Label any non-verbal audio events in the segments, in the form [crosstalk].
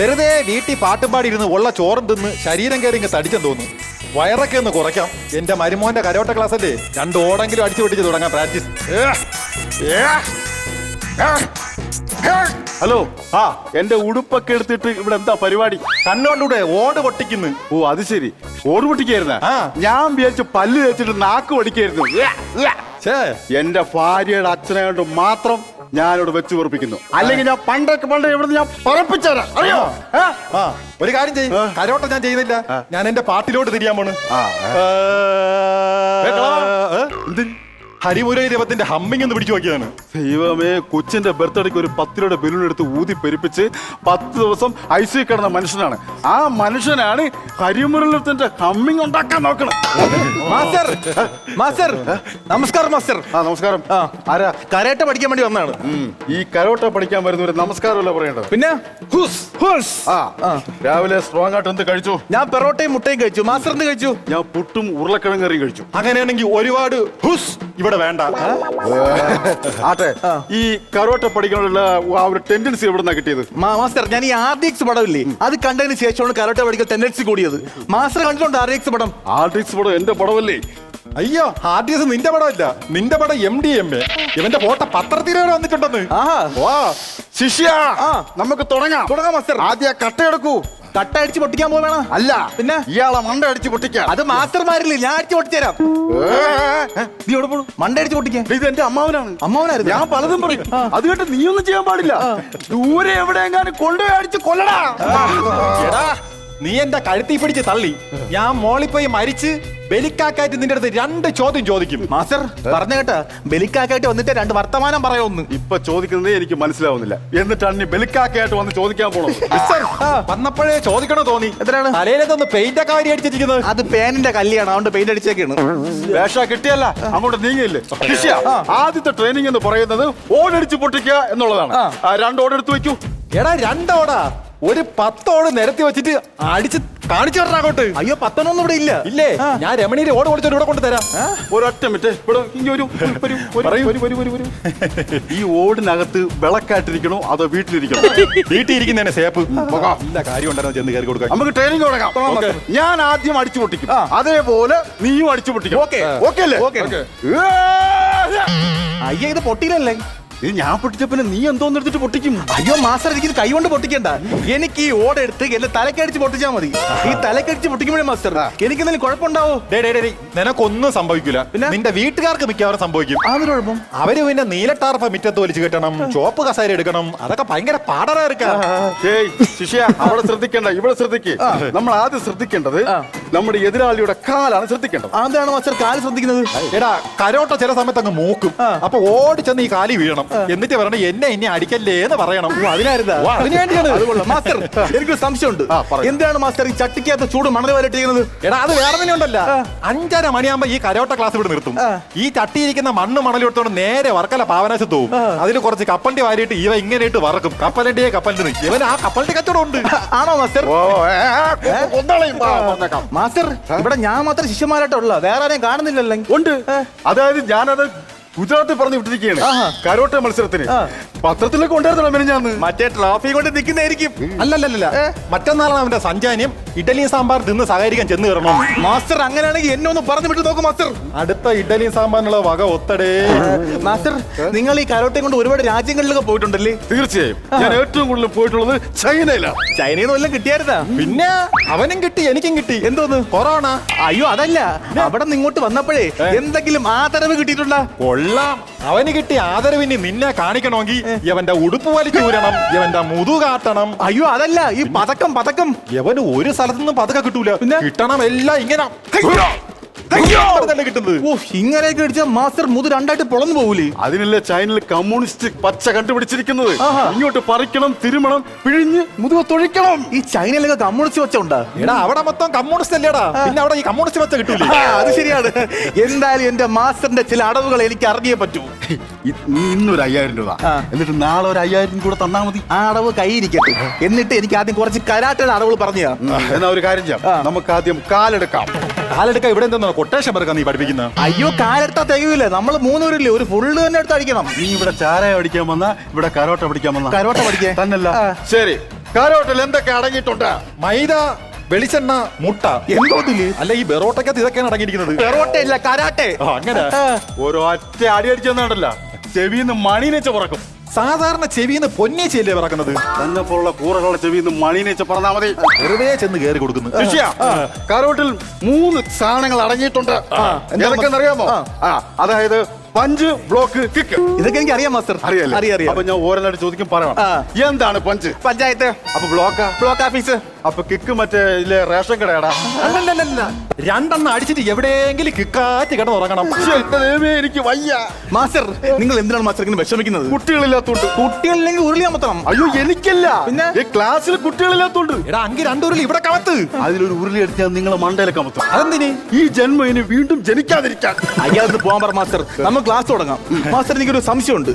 വെറുതെ വീട്ടിൽ പാട്ടും പാടിയിരുന്ന് ഉള്ള ചോറും തിന്ന് ശരീരം കയറി ഇങ്ങ് തടിച്ചെന്ന് തോന്നുന്നു. വയറൊക്കെ ഒന്ന് കുറയ്ക്കാം. എന്റെ മരുമോന്റെ കരോട്ട ക്ലാസ് അല്ലേ? രണ്ട് ഓടെങ്കിലും അടിച്ചു പൊട്ടിച്ച് തുടങ്ങാം പ്രാക്ടീസ്. ഹലോ ആ എന്റെ ഉടുപ്പൊക്കെ എടുത്തിട്ട് ഇവിടെ എന്താ പരിപാടി? കണ്ണോണ്ടൂടെ ഓട് പൊട്ടിക്കുന്നു. ഓ അത് ശരി. ഓട് പൊട്ടിക്കായിരുന്ന? ഞാൻ വിചാരിച്ചു പല്ല് വെച്ചിട്ട് നാക്ക് പൊടിക്കായിരുന്നു ഛേ. എന്റെ ഭാര്യയുടെ അച്ഛനെ കൊണ്ട് മാത്രം ഞാനിവിടെ വെച്ചു ഉറപ്പിക്കുന്നു അല്ലെങ്കിൽ ഞാൻ പണ്ടൊക്കെ പണ്ട് ഇവിടെ ഞാൻ പറപ്പിച്ചേരാം. അറിയോ? ഏ? ആ ഒരു കാര്യം ചെയ്യും. കരോട്ടം ഞാൻ ചെയ്യുന്നില്ല ഞാൻ എന്റെ പാട്ടിലോട്ട് തിരിയാൻ പോണ്. ആ, ഏ, ഏ, കളവാ. ഏ? എന്ത്? ഹരിമുരളി ദൈവത്തിന്റെ ഹമ്മിങ് ഒന്ന് പിടിച്ചു നോക്കിയതാണ്. ദൈവമേ കൊച്ചിന്റെ ബർത്ത്ഡേക്ക് ഒരു പത്ത് രൂപയുടെ ബലൂൺ എടുത്ത് ഊതി പെരുപ്പിച്ച് പത്ത് ദിവസം ഐസിൽ കിടന്ന മനുഷ്യനാണ്. ആ മനുഷ്യനാണ് കരിമുരളത്തിന്റെ ഹമ്മിങ് ഉണ്ടാക്കാൻ നോക്കണം മാസ്റ്റർ മാസ്റ്റർ നമസ്കാരം മാസ്റ്റർ. ആ നമസ്കാരം. ആ. ആരാ? കരാട്ട പഠിക്കാൻ വേണ്ടി വന്നാണ് ഈ കരോട്ട പഠിക്കാൻ വരുന്നവര് നമസ്കാരമല്ല പറയേണ്ടത്? പിന്നെ ഹുസ് ഹുസ്. ആ രാവിലെ സ്ട്രോങ് ആയിട്ട് എന്ത് കഴിച്ചു? ഞാൻ പെറോട്ടയും മുട്ടയും കഴിച്ചു. മാസ്റ്റർ എന്ത് കഴിച്ചു? ഞാൻ പുട്ടും ഉരുളക്കിഴങ്ങ് കറിയും കഴിച്ചു. അങ്ങനെയാണെങ്കിൽ ഒരുപാട് ഹുസ് ഇവിടെ വേണ്ട. ആട്ടെ. ഈ കരോട്ട പഠിക്കാനുള്ള ആ ഒരു ടെൻഡൻസി എവിടെ നിന്നാ കിട്ടിയത് മാസ്റ്റർ ഞാൻ ഈ ആർ ഡി എക്സ് പടമില്ലേ? അത് കണ്ടതിന് ശേഷമാണ് കറോട്ട പഠിക്കൽ ടെൻഡൻസി കൂടിയത്. മാസ്റ്റർ കണ്ടിട്ടുണ്ട് ആർ ഡി എക്സ് പടം? എക്സ് പടം എന്റെ പടമല്ലേ? അയ്യോ ആദ്യം നിന്റെ പടമല്ല. നിന്റെ പടം എം ഡി എം എ ഇവന്റെ ഫോട്ടോ പത്രത്തിൽ വരെ വന്നിട്ടുണ്ടെന്ന്. ആഹാ. വാ. ശിഷ്യ നമുക്ക് തുടങ്ങാം. തുടങ്ങാം മാസ്റ്റർ. ആദ്യ കട്ടയെടുക്കൂ. കട്ട അടിച്ച് പൊട്ടിക്കാൻ പോവേണ അല്ല പിന്നെ? ഇയാളെ മണ്ട അടിച്ച് പൊട്ടിക്കാം അത് മാസ്റ്റർമാരില്ല ഞാൻ അടിച്ച് പൊട്ടിച്ചേരാം. നീ എവിടെ പോണു? മണ്ട അടിച്ച് പൊട്ടിക്കാൻ. ഇത് എന്റെ അമ്മാവനാണ്. അമ്മാവനായിരുന്നു? ഞാൻ പലതും പറയും. അത് കേട്ട് നീ ഒന്നും ചെയ്യാൻ പാടില്ല. ദൂരെ എവിടെയെങ്ങാനും കൊണ്ടുപോയി അടിച്ച് കൊല്ലടാ. നീ എന്റെ കഴുത്തി പിടിച്ച് തള്ളി. ഞാൻ മോളിൽ പോയി മരിച്ച് ബലിക്കാക്കായിട്ട് നിന്റെ അടുത്ത് രണ്ട് ചോദ്യം ചോദിക്കും. മാസ്റ്റർ പറഞ്ഞു കേട്ട ബലിക്കാക്കായിട്ട് വന്നിട്ട് രണ്ട് വർത്തമാനം പറയാമെന്ന് ഇപ്പൊ ചോദിക്കുന്നത് എനിക്ക് മനസ്സിലാവുന്നില്ല. എന്നിട്ട് അണ്ണി ബലിക്കാക്കായിട്ട് വന്ന് ചോദിക്കാൻ പോണത് [laughs] മിസ്റ്റർ, വന്നപ്പോഴേ ചോദിക്കണോ തോന്നി? എത്രയാണ്? തലയിലൊന്ന് പെയിന്റ് ഒക്കെ വാരി അടിച്ചിരിക്കുന്നത്. അത് പേനിന്റെ കല്യാണം അതുകൊണ്ട് പെയിന്റ് അടിച്ചേക്കാണ്. വേഷ കിട്ടിയല്ല അങ്ങോട്ട് നീങ്ങിയില്ലേ? ആദ്യത്തെ ട്രെയിനിങ് എന്ന് പറയുന്നത് ഓടടിച്ച് പൊട്ടിക്കുക എന്നുള്ളതാണ്. രണ്ട് ഓടെടുത്ത് വെക്കൂ എടാ രണ്ടോടാ ഒരു പത്തോട് നിരത്തി വെച്ചിട്ട് അടിച്ച് കാണിച്ചു അങ്ങോട്ട്. അയ്യോ പത്തൊന്നും ഇവിടെ ഇല്ല. ഇല്ലേ? ഞാൻ രമണീര് ഓട് ഓടിച്ചോണ്ട് ഇവിടെ കൊണ്ട് തരാം ഒരൊറ്റ മിനിറ്റ്. ഇവിടെ ഇങ്ങ് ഒരു ഒരു- ഒരു- ഒരു- വരൂ. ഈ ഓടിനകത്ത് വിളക്കായിട്ടിരിക്കണോ അതോ വീട്ടിലിരിക്കണോ? [laughs] വീട്ടിൽ ഇരിക്കുന്നതിനെ സേപ്പ് എല്ലാ കാര്യം ഉണ്ടായിരുന്നു ചെന്ന് കയറി കൊടുക്കാൻ നമുക്ക് ട്രെയിനിങ് തുടങ്ങാം. ഓക്കേ. ഞാൻ ആദ്യം അടിച്ചു പൊട്ടിക്കും. അതേപോലെ നീയും അടിച്ചു പൊട്ടിക്കും. ഓക്കേ. ഓക്കെ അല്ലേ? ഓക്കേ. ഓക്കേ. അയ്യ ഇത് പൊട്ടിയില്ലല്ലേ? ഇത് ഞാൻ പൊട്ടിച്ചപ്പിന് നീ എന്തോന്ന് എടുത്തിട്ട് പൊട്ടിക്കും? അയ്യോ മാസ്റ്റർ എനിക്ക് കൈ കൊണ്ട് പൊട്ടിക്കണ്ട. എനിക്ക് ഈ ഓടെടുത്ത് എന്റെ തലക്കടിച്ച് പൊട്ടിച്ചാൽ മതി. ഈ തലക്കടിച്ച് പൊട്ടിക്കുമ്പോഴേ മാസ്റ്റർ എനിക്ക് എന്തെങ്കിലും കുഴപ്പമുണ്ടാവോ? ഡേ, ഡേ, ഡേ, ഡേ, നിനക്കൊന്നും സംഭവിക്കില്ല പിന്നെ? നിന്റെ വീട്ടുകാർക്ക് മിക്കവാറും സംഭവിക്കും. അതൊരു കുഴപ്പം? അവർ പിന്നെ നീലട്ടാർഫ മിറ്റത്ത് വലിച്ചു കെട്ടണം ചോപ്പ് കസേര എടുക്കണം അതൊക്കെ ഭയങ്കര ശിഷ്യ അവിടെ ശ്രദ്ധിക്കണ്ട ഇവിടെ ശ്രദ്ധിക്കേ. നമ്മൾ ആദ്യം ശ്രദ്ധിക്കേണ്ടത് നമ്മുടെ എതിരാളിയുടെ കാലാണ് ശ്രദ്ധിക്കേണ്ടത്. അതാണ് മാസ്റ്റർ? കാൽ ശ്രദ്ധിക്കുന്നത്? എടാ കരോട്ട ചില സമയത്ത് അങ്ങ് മൂക്കും. അപ്പൊ ഓടി ചെന്ന് ഈ കാലി വീഴണം. എന്നിട്ട് പറയണം എന്നെ എന്നെ അടിക്കല്ലേ എന്ന് പറയണം. അതിന്. മാസ്റ്റർ എനിക്കൊരു സംശയമുണ്ട്. എന്താണ് മാസ്റ്റർ ഈ ചട്ടിക്കകത്ത് ചൂട് മണൽ വരട്ടിരിക്കുന്നത് എടാ അത് വേറെ തന്നെ ഉണ്ടല്ല. അഞ്ചര മണിയാകുമ്പോ ഈ കരോട്ട ക്ലാസ് ഇവിടെ നിർത്തും. ഈ ചട്ടിയിരിക്കുന്ന മണ്ണ് മണലിട്ടോണ്ട് എടുത്തോണ്ട് നേരെ വർക്കല പാവനാശത്ത് പോകും അതിൽ കുറച്ച് കപ്പണ്ടി വാരിയിട്ട് ഇവ ഇങ്ങനെ ഇട്ട് വറക്കും. കപ്പലിന്റെ കപ്പലിന്റെ ഇവൻ ആ കപ്പലിന്റെ കച്ചവടം ഉണ്ട്. ആണോ മാസ്റ്റർ? മാസ്റ്റർ ഇവിടെ ഞാൻ മാത്രം ശിഷ്യന്മാരായിട്ടുള്ള വേറെ ആരെയും കാണുന്നില്ലല്ലേ. ഉണ്ട്. അതായത് ഞാനത് ഗുജറാത്തിൽ പറഞ്ഞു വിട്ടിരിക്കുകയാണ്. കരോട്ട മത്സരത്തിന്. പത്രത്തിലൊക്കെ ഉണ്ടായിരുന്നല്ലോ ഞാൻ മറ്റേ ട്രോഫി കൊണ്ട് നിൽക്കുന്നതായിരിക്കും. അല്ലല്ലല്ല മറ്റന്നാളാണ് അവന്റെ സഞ്ചാന്യം ഇഡലി സാമ്പാർ തിന്ന് സഹകരിക്കാൻ ചെന്ന് കയറണം. മാസ്റ്റർ അങ്ങനെയാണെങ്കിൽ എന്നെ ഒന്ന് പറഞ്ഞു വിട്ടു നോക്കും മാസ്റ്റർ. അടുത്ത ഇഡലി സാമ്പാറിനുള്ള വക ഒത്തടേ. മാസ്റ്റർ നിങ്ങൾ ഈ കരോട്ടയും കൊണ്ട് ഒരുപാട് രാജ്യങ്ങളിലൊക്കെ പോയിട്ടുണ്ടല്ലേ? തീർച്ചയായും. ഞാൻ ഏറ്റവും കൂടുതൽ പോയിട്ടുള്ളത് ചൈനയിലാണ്. ചൈനയിൽ നിന്ന് വല്ലതും കിട്ടിയായിരുന്നാ? പിന്നെ അവനും കിട്ടി എനിക്കും കിട്ടി. എന്തോന്ന്? കൊറോണ. അയ്യോ അതല്ല. അവിടെ നിന്ന് ഇങ്ങോട്ട് വന്നപ്പോഴേ എന്തെങ്കിലും ആദരവ് കിട്ടിയിട്ടുണ്ടോ? കൊള്ളാം അവന് കിട്ടിയ ആദരവിന് നിന്നെ കാണിക്കണമെങ്കിൽ ഇവന്റെ ഉടുപ്പ് വലിച്ചൂരണം ഇവന്റെ മുതു കാട്ടണം. അയ്യോ അതല്ല ഈ പതക്കം പതക്കം. ഇവന് ഒരു സ്ഥലത്തുനിന്നും പതക്കം കിട്ടൂല? കിട്ടണം എല്ലാം ഇങ്ങനെ. കിട്ടുന്നത്? ഓ ഇങ്ങനെയൊക്കെ അടിച്ച മാസ്റ്റർ മുതു രണ്ടായിട്ട് പൊളന്നു പോകൂലേ? അതിനല്ലേ ചൈനയിൽ കമ്മ്യൂണിസ്റ്റ് പച്ച കണ്ടുപിടിച്ചിരിക്കുന്നത്. ഇങ്ങോട്ട് പറിക്കണം തിരുമണം പിഴിഞ്ഞ് മുതുക തൊഴിക്കണം. ഈ ചൈനയിലൊക്കെ കമ്മ്യൂണിസ്റ്റ് വെച്ചുണ്ടാ എടാ അവിടെ മൊത്തം കമ്മ്യൂണിസ്റ്റ് അല്ലേടാ? പിന്നെ അവിടെ ഈ കമ്മ്യൂണിസ്റ്റ് വെച്ച കിട്ടൂല? അത് ശരിയാണ്. എന്തായാലും എന്റെ മാസ്റ്ററിന്റെ ചില അടവുകൾ എനിക്ക് അറിഞ്ഞേ പറ്റൂ. നീ ഇന്നൊരു അയ്യായിരം രൂപ. എന്നിട്ട് നാളെ ഒരു അയ്യായിരം കൂടെ തന്നാ മതി. ആ അടവ് കൈയിരിക്കട്ടെ എന്നിട്ട് എനിക്ക് ആദ്യം കുറച്ച് കരാട്ടയുടെ അടവുകൾ പറഞ്ഞു എന്നാ ഒരു കാര്യം ചെയ്യാം. നമുക്ക് ആദ്യം കാലെടുക്കാം. കാലെടുക്ക ഇവിടെ എന്താ കൊട്ടേഷൻ പറക്കാൻ നീ പഠിപ്പിക്കുന്നത് അയ്യോ കാലെടുത്താ തികയില്ലേ നമ്മൾ മൂന്നൂരില്ലേ? ഒരു ഫുള്ള് തന്നെ എടുത്ത് അടിക്കണം നീ ഇവിടെ ചാരായ പഠിക്കാൻ വന്ന ഇവിടെ കരോട്ട പഠിക്കാൻ വന്ന. കരോട്ട പഠിക്കാൻ. തന്നല്ല ശരി. കരോട്ടിൽ എന്തൊക്കെ അടങ്ങിയിട്ടുണ്ട്? മൈദ വെളിച്ചെണ്ണ മുട്ട. എന്തോ ഇതിൽ? അല്ല ഈ ബെറോട്ടക്കകത്ത് ഇതൊക്കെയാണ് അടങ്ങിയിരിക്കുന്നത്. ബെറോട്ട ഇല്ല കരാട്ടെ അങ്ങനെ. ഒരു ഒറ്റ അടി അടിച്ചെന്നുണ്ടല്ല ചെവിന്ന് മണിനെച്ച് പറക്കും സാധാരണ ചെവിന്ന് ചെല്ലേ പറക്കുന്നത്? തന്നെ പോലുള്ള കൂറകളുടെ ചെവിന്ന് മണീനേച്ച പറഞ്ഞാൽ മതി. വെറുതെ ചെന്ന് കയറി കൊടുക്കുന്നു. കരോട്ടിൽ കാരോട്ടിൽ മൂന്ന് സാധനങ്ങൾ അടങ്ങിയിട്ടുണ്ട്. എന്തൊക്കെയെന്നറിയാമോ അതായത് പഞ്ച് ബ്ലോക്ക് കിക്ക് ഇതൊക്കെ എനിക്ക് അറിയാം മാസ്റ്റർ. അറിയാലേ? അറിയാം അറിയാം. അപ്പൊ ഞാൻ ഓരോന്നായിട്ട് ചോദിക്കും പറയാം. ആ. എന്താണ് പഞ്ച്? പഞ്ചായത്ത്. അപ്പൊ ബ്ലോക്കാ ബ്ലോക്ക് ഓഫീസ് അപ്പൊ കിക്ക് മറ്റേ ഇല്ലേ റേഷൻ കടയാടാ? അല്ലല്ലല്ല രണ്ടെണ്ണം അടിച്ചിട്ട് എവിടെയെങ്കിലും കിക്കാറ്റ് കിടന്നുറങ്ങണം. ശ്ശെ, എന്റെ ദൈവമേ, എനിക്ക് വയ്യ. മാസ്റ്റർ നിങ്ങൾ എന്തിനാണ് മാസ്റ്റർ ഇങ്ങനെ വിഷമിക്കുന്നത്? കുട്ടികളില്ലാത്തോണ്ട്. കുട്ടികളില്ലെങ്കിൽ ഉരുളിയാമത്തണം അയ്യോ എനിക്കല്ല. പിന്നെ? ഈ ക്ലാസ്സിൽ കുട്ടികളില്ലാത്തോണ്ട്. എടാ അങ്കി രണ്ടുരുളി ഇവിടെ കമത്ത്. അതിലൊരു ഉരുളി എടുത്ത് ഞാൻ നിങ്ങളെ മണ്ടയിലെ കമത്തും അതെന്തിന്? ഈ ജന്മം ഇനി വീണ്ടും ജനിക്കാതിരിക്കാൻ. അയ്യാ പോകാൻ പറ മാസ്റ്റർ. നമ്മൾ ക്ലാസ് തുടങ്ങാം. മാസ്റ്റർ എനിക്കൊരു സംശയമുണ്ട്.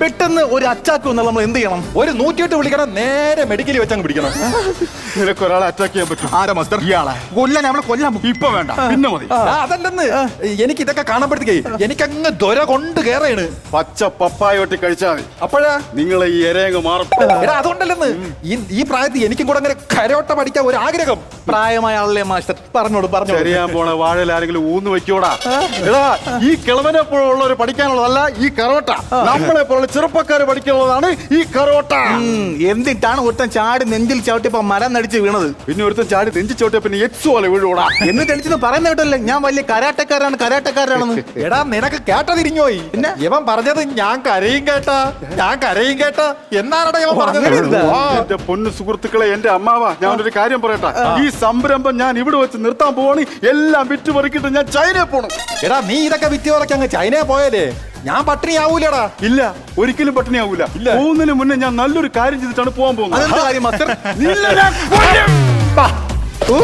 പെട്ടെന്ന് ഒരു അറ്റാക്ക് വന്നാൽ നമ്മൾ എന്ത് ചെയ്യണം? ഒരു നൂറ്റിയെട്ട് വിളിക്കണം നേരെ മെഡിക്കലിൽ വെച്ചങ്ങ് പിടിക്കണം. നിനക്ക് ഒരാളെ അറ്റാക്ക് ചെയ്യാൻ പറ്റും ആരാ മാസ്റ്റർ ഇയാളെ. കൊല്ലാൻ നമ്മളെ കൊല്ലാൻ ഇപ്പൊ വേണ്ട. പിന്നെ മതി. അതല്ലെന്ന്. എനിക്ക് ഇതൊക്കെ കാണുമ്പോഴത്തേക്കേ എനിക്കങ്ങ് ദൊര കൊണ്ട് കേറയാണ് പച്ച പപ്പായ വെട്ടി കഴിച്ചാൽ മതി. അപ്പോഴാ? നിങ്ങൾ ഈ എരയങ്ങ് മാറും. എടാ അതുകൊണ്ടല്ലെന്ന്. ഈ പ്രായത്തിൽ എനിക്കും കൂടെ അങ്ങനെ കരോട്ട പഠിക്കാൻ ഒരു ആഗ്രഹം. പ്രായമായ ആളല്ലേ മാസ്റ്റർ? പറഞ്ഞോട് പറഞ്ഞു അറിയാൻ പോണ വാഴയിൽ ആരെങ്കിലും ഊന്ന് വെക്കോടാ എടാ ഈ കിളവനെ പോലുള്ളവർ പഠിക്കാനുള്ളതല്ല ഈ കറോട്ട നമ്മളെ പോലെ ചെറുപ്പക്കാർ പഠിക്കാനുള്ളതാണ് ഈ കറോട്ട എന്തിട്ടാണ് എന്നിട്ടാണ് ഒരുത്തൻ ചാടി നെഞ്ചിൽ ചവിട്ടിയപ്പോ മരം നടിച്ച് വീണത്? പിന്നെ ഒരുത്തൻ ചാടി നെഞ്ചി ചവിട്ടിയ പിന്നെ എക്സ് പോലെ വീഴൂടാ എന്ന് അടിച്ചെന്ന് പറയുന്ന കേട്ടല്ലേ? ഞാൻ വലിയ കരാട്ടക്കാരാണ് കരാട്ടക്കാരാണെന്ന് എടാ നിനക്ക് കേട്ടതിരിഞ്ഞോയി. പിന്നെ? ഇവൻ പറഞ്ഞത് ഞാൻ കരയും കേട്ടാ ഞാൻ കരയും കേട്ടാ. എന്നാണടാ ഇവൻ? പറഞ്ഞത്? എന്റെ പൊന്നു സുഹൃത്തുക്കളെ എന്റെ അമ്മാവ ഞാൻ ഒരു കാര്യം പറയട്ടെ. ഈ സംരംഭം ഞാൻ ഇവിടെ വെച്ച് നിർത്താൻ പോവാണ്. എല്ലാം വിറ്റ് പറിക്കിട്ട് ഞാൻ ചൈനയിൽ പോണം. എടാ നീ ഇതൊക്കെ വിറ്റ് പറക്കി ചൈനയിൽ ചൈനയെ പോയല്ലേ ഞാൻ പട്ടിണി ആവൂലടാ. ഇല്ല ഒരിക്കലും പട്ടിണിയാവൂല ഇല്ല. പോകുന്നതിന് മുന്നേ ഞാൻ നല്ലൊരു കാര്യം ചെയ്തിട്ടാണ് പോകാൻ പോകുന്നത്. അതെന്താ കാര്യം മാസ്റ്റർ? നിന്നെ ഞാൻ കൊല്ലും. ഊ,